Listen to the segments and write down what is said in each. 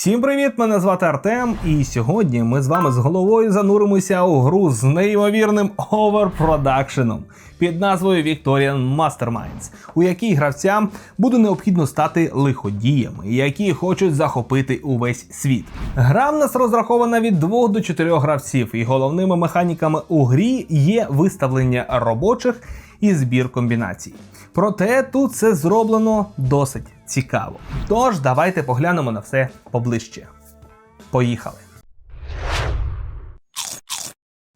Всім привіт! Мене звати Артем, і сьогодні ми з вами з головою зануримося у гру з неймовірним оверпродакшеном під назвою Victorian Masterminds, у якій гравцям буде необхідно стати лиходіями, які хочуть захопити увесь світ. Гра в нас розрахована від 2 до 4 гравців, і головними механіками у грі є виставлення робочих і збір комбінацій. Проте тут це зроблено досить цікаво. Тож давайте поглянемо на все поближче. Поїхали.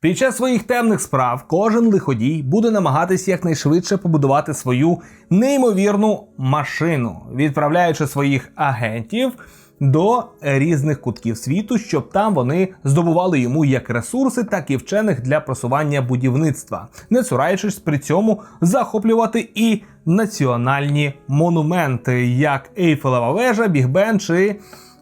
Під час своїх темних справ кожен лиходій буде намагатись якнайшвидше побудувати свою неймовірну машину, відправляючи своїх агентів до різних кутків світу, щоб там вони здобували йому як ресурси, так і вчених для просування будівництва, не цураючись при цьому захоплювати і національні монументи, як Ейфелева вежа, Бігбен чи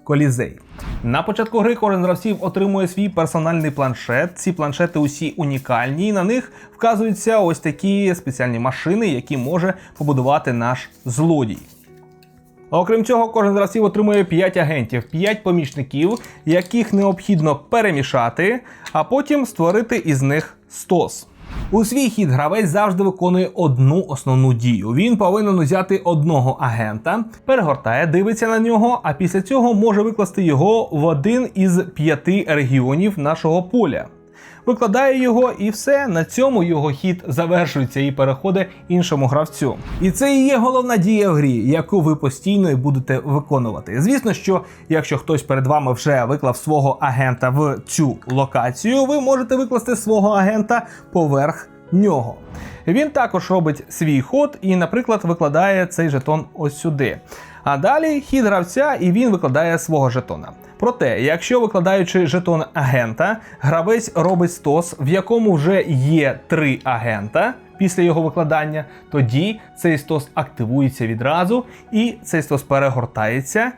Колізей. На початку гри кожен гравців отримує свій персональний планшет. Ці планшети усі унікальні, і на них вказуються ось такі спеціальні машини, які може побудувати наш злодій. Окрім цього, кожен гравців отримує 5 агентів, 5 помічників, яких необхідно перемішати, а потім створити із них стос. У свій хід гравець завжди виконує одну основну дію. Він повинен узяти одного агента, перегортає, дивиться на нього, а після цього може викласти його в один із п'яти регіонів нашого поля. Викладає його і все. На цьому його хід завершується і переходить іншому гравцю. І це і є головна дія в грі, яку ви постійно і будете виконувати. Звісно, що якщо хтось перед вами вже виклав свого агента в цю локацію, ви можете викласти свого агента поверх нього. Він також робить свій ход і, наприклад, викладає цей жетон ось сюди. А далі хід гравця, і він викладає свого жетона. Проте, якщо викладаючи жетон агента, гравець робить стос, в якому вже є три агента після його викладання, тоді цей стос активується відразу, і цей стос перегортається.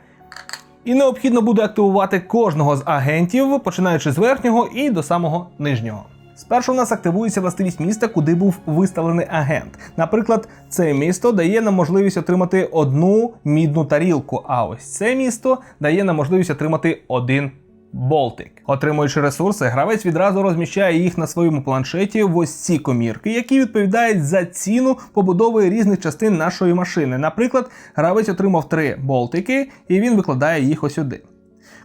І необхідно буде активувати кожного з агентів, починаючи з верхнього і до самого нижнього. Спершу у нас активується властивість міста, куди був виставлений агент. Наприклад, це місто дає нам можливість отримати одну мідну тарілку, а ось це місто дає нам можливість отримати один болтик. Отримуючи ресурси, гравець відразу розміщає їх на своєму планшеті в ось ці комірки, які відповідають за ціну побудови різних частин нашої машини. Наприклад, гравець отримав три болтики, і він викладає їх ось сюди.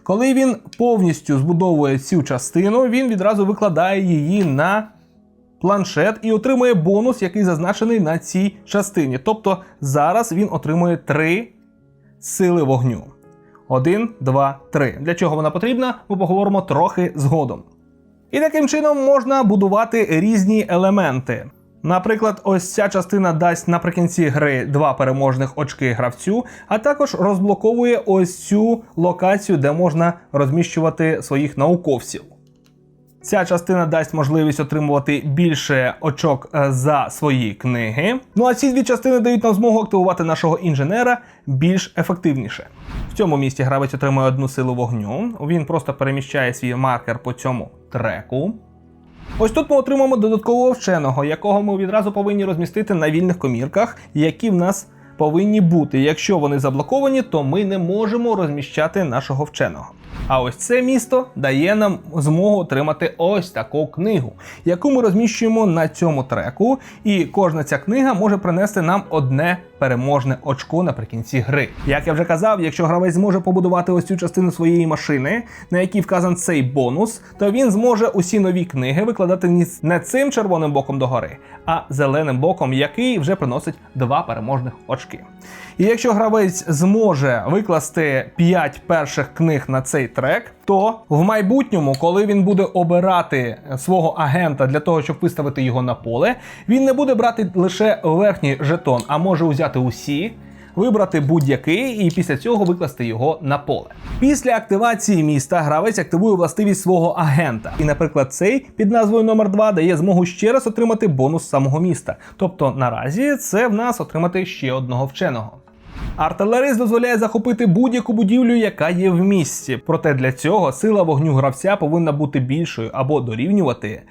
Коли він повністю збудовує цю частину, він відразу викладає її на планшет і отримує бонус, який зазначений на цій частині. Тобто зараз він отримує 3 сили вогню. 1, 2, 3. Для чого вона потрібна, ми поговоримо трохи згодом. І таким чином можна будувати різні елементи. Наприклад, ось ця частина дасть наприкінці гри два переможних очки гравцю, а також розблоковує ось цю локацію, де можна розміщувати своїх науковців. Ця частина дасть можливість отримувати більше очок е, за свої книги. Ну а ці дві частини дають нам змогу активувати нашого інженера більш ефективніше. В цьому місці гравець отримує одну силу вогню. Він просто переміщає свій маркер по цьому треку. Ось тут ми отримаємо додаткового вченого, якого ми відразу повинні розмістити на вільних комірках, які в нас повинні бути. Якщо вони заблоковані, то ми не можемо розміщати нашого вченого. А ось це місто дає нам змогу отримати ось таку книгу, яку ми розміщуємо на цьому треку, і кожна ця книга може принести нам одне переможне очко наприкінці гри. Як я вже казав, якщо гравець зможе побудувати ось цю частину своєї машини, на якій вказан цей бонус, то він зможе усі нові книги викладати не цим червоним боком догори, а зеленим боком, який вже приносить два переможних очки. І якщо гравець зможе викласти 5 перших книг на цей трек, то в майбутньому, коли він буде обирати свого агента для того, щоб виставити його на поле, він не буде брати лише верхній жетон, а може узяти усі. Вибрати будь-який і після цього викласти його на поле. Після активації міста гравець активує властивість свого агента. І, наприклад, цей під назвою номер 2 дає змогу ще раз отримати бонус самого міста. Тобто наразі це в нас отримати ще одного вченого. Артилерист дозволяє захопити будь-яку будівлю, яка є в місті. Проте для цього сила вогню гравця повинна бути більшою або дорівнювати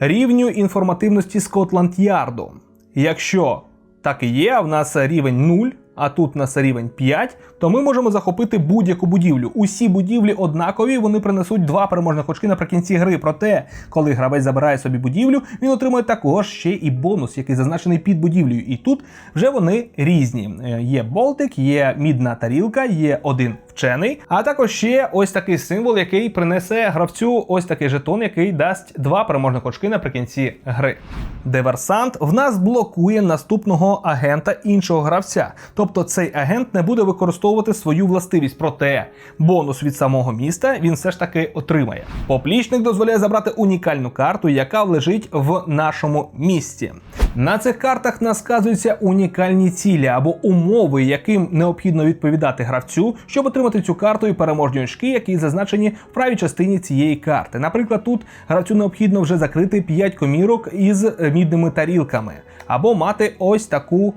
рівню інформативності Скотланд Ярду. Якщо так і є, в нас рівень 0, а тут на рівень 5, то ми можемо захопити будь-яку будівлю. Усі будівлі однакові, вони принесуть два переможних очки наприкінці гри. Проте, коли гравець забирає собі будівлю, він отримує також ще і бонус, який зазначений під будівлею. І тут вже вони різні. Е, Є болтик, є мідна тарілка, є один вчений, а також ще ось такий символ, який принесе гравцю ось такий жетон, який дасть два переможних очки наприкінці гри. Диверсант в нас блокує наступного агента іншого гравця. Тобто цей агент не буде використовувати свою властивість, проте бонус від самого міста він все ж таки отримає. Поплічник дозволяє забрати унікальну карту, яка лежить в нашому місті. На цих картах насказуються унікальні цілі або умови, яким необхідно відповідати гравцю, щоб отримати цю карту і переможні очки, які зазначені в правій частині цієї карти. Наприклад, тут гравцю необхідно вже закрити 5 комірок із е, мідними тарілками, або мати ось таку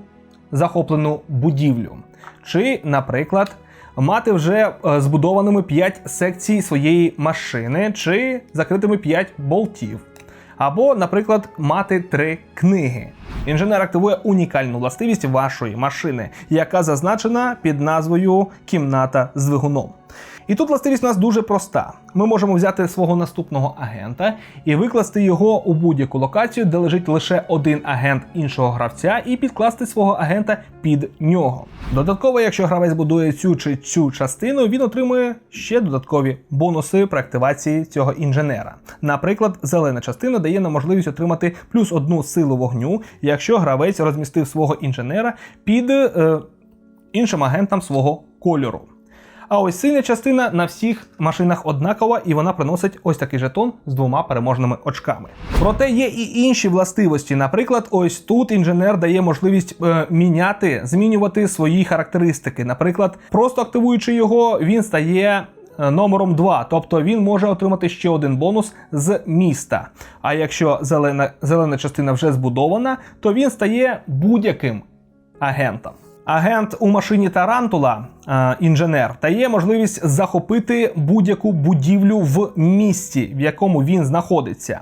захоплену будівлю. Чи, наприклад, мати вже е, збудованими 5 секцій своєї машини, чи закритими 5 болтів. Або, наприклад, мати три книги. Інженер активує унікальну властивість вашої машини, яка зазначена під назвою Кімната з двигуном. І тут властивість у нас дуже проста. Ми можемо взяти свого наступного агента і викласти його у будь-яку локацію, де лежить лише один агент іншого гравця, і підкласти свого агента під нього. Додатково, якщо гравець будує цю чи цю частину, він отримує ще додаткові бонуси при активації цього інженера. Наприклад, зелена частина дає нам можливість отримати плюс одну силу вогню, якщо гравець розмістив свого інженера під е, іншим агентом свого кольору. А ось синя частина на всіх машинах однакова, і вона приносить ось такий жетон з двома переможними очками. Проте є і інші властивості. Наприклад, ось тут інженер дає можливість е, міняти, змінювати свої характеристики. Наприклад, просто активуючи його, він стає. е, Номером 2, тобто він може отримати ще один бонус з міста. А якщо зелена, зелена частина вже збудована, то він стає будь-яким агентом. Агент у машині Тарантула, е, інженер, дає можливість захопити будь-яку будівлю в місті, в якому він знаходиться.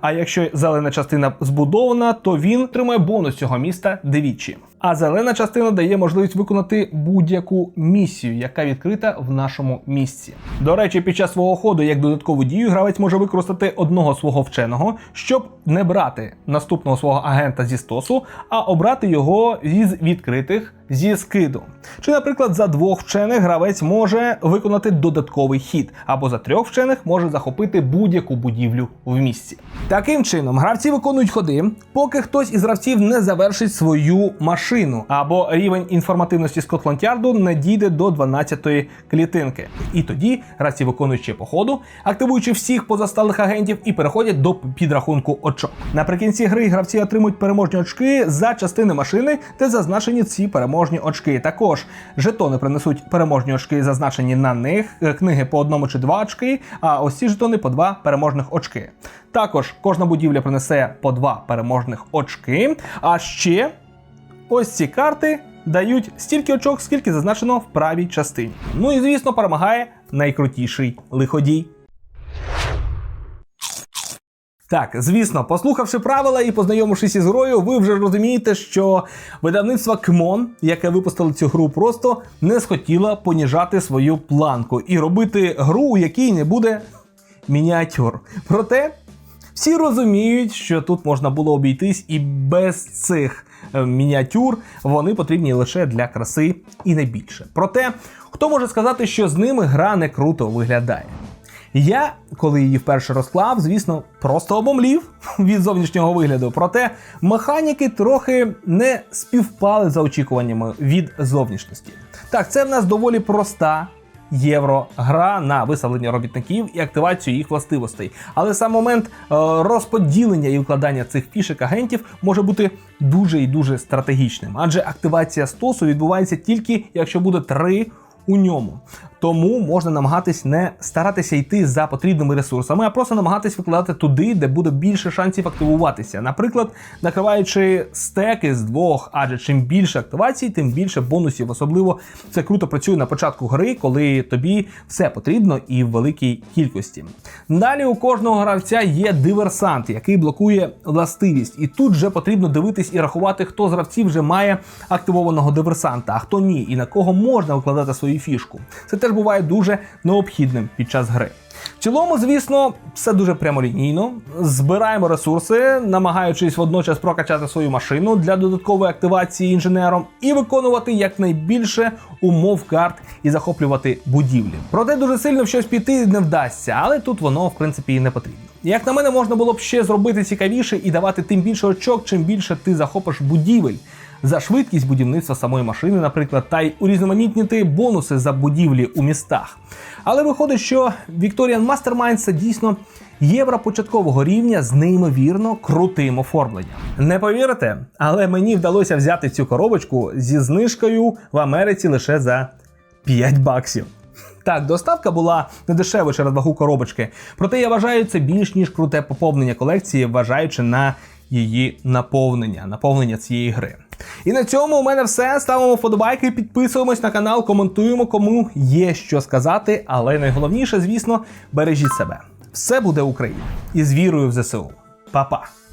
А якщо зелена частина збудована, то він отримує бонус цього міста двічі. А зелена частина дає можливість виконати будь-яку місію, яка відкрита в нашому місці. До речі, під час свого ходу, як додаткову дію, гравець може використати одного свого вченого, щоб не брати наступного свого агента зі стосу, а обрати його із відкритих зі скиду. Чи, наприклад, за двох вчених гравець може виконати додатковий хід, або за трьох вчених може захопити будь-яку будівлю в місці. Таким чином, гравці виконують ходи, поки хтось із гравців не завершить свою машину, або рівень інформативності Скотланд-Ярду не дійде до 12-ї клітинки. І тоді гравці виконують ще по ходу, активуючи всіх позасталих агентів і переходять до підрахунку очок. Наприкінці гри гравці отримують переможні очки за частини машини, де зазначені ці переможні очки. Також жетони принесуть переможні очки, зазначені на них, е, книги по одному чи два очки, а ось ці жетони по два переможних очки. Також кожна будівля принесе по два переможних очки. А ще ось ці карти дають стільки очок, скільки зазначено в правій частині. Ну і звісно, перемагає найкрутіший лиходій. Так, звісно, послухавши правила і познайомившись із грою, ви вже розумієте, що видавництво КМОН, яке випустило цю гру, просто не схотіло поніжати свою планку і робити гру, у якій не буде мініатюр. Проте всі розуміють, що тут можна було обійтись і без цих е, мініатюр вони потрібні лише для краси і не більше. Проте, хто може сказати, що з ними гра не круто виглядає? Я, коли її вперше розклав, звісно, просто обомлів від зовнішнього вигляду. Проте механіки трохи не співпали за очікуваннями від зовнішності. Так, це в нас доволі проста. Євро-гра на виставлення робітників і активацію їх властивостей. Але сам момент е, розподілення і вкладання цих фішек агентів може бути дуже і дуже стратегічним, адже активація стосу відбувається тільки якщо буде три у ньому. Тому можна намагатись не старатися йти за потрібними ресурсами, а просто намагатись викладати туди, де буде більше шансів активуватися. Наприклад, накриваючи стеки з двох, адже чим більше активацій, тим більше бонусів. Особливо це круто працює на початку гри, коли тобі все потрібно і в великій кількості. Далі у кожного гравця є диверсант, який блокує властивість, і тут вже потрібно дивитись і рахувати, хто з гравців вже має активованого диверсанта, а хто ні, і на кого можна викладати свою фішку. Це теж буває дуже необхідним під час гри. В цілому, звісно, все дуже прямолінійно. Збираємо ресурси, намагаючись водночас прокачати свою машину для додаткової активації інженером і виконувати якнайбільше умов карт і захоплювати будівлі. Проте дуже сильно щось піти не вдасться, але тут воно в принципі і не потрібно. Як на мене, можна було б ще зробити цікавіше і давати тим більше очок, чим більше ти захопиш будівель. За швидкість будівництва самої машини, наприклад, та й урізноманітнити бонуси за будівлі у містах. Але виходить, що Victorian Mastermind це дійсно євро початкового рівня з неймовірно крутим оформленням. Не повірите, але мені вдалося взяти цю коробочку зі знижкою в Америці лише за 5 баксів. Так, доставка була не дешева через вагу коробочки, проте я вважаю це більш ніж круте поповнення колекції, вважаючи на її наповнення, наповнення цієї гри. І на цьому у мене все. Ставимо вподобайки, підписуємось на канал, коментуємо, кому є що сказати. Але найголовніше, звісно, бережіть себе. Все буде Україна. І з вірою в ЗСУ. Па-па!